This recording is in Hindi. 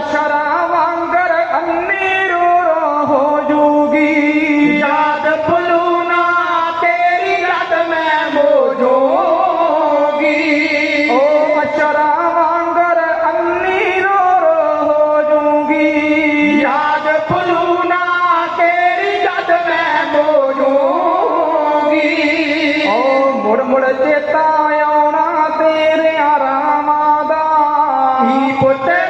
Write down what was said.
शरावांगर अन्नीरो हो जोगी। याद भुलूना तेरी याद में हो जोगी। ओ शरावांगर अन्नीरो हो जोगी। याद भुलूना तेरी याद में हो जोगी। ओ मुड़ मुड़ चेता आना तेरे आराम दा ही पुत्र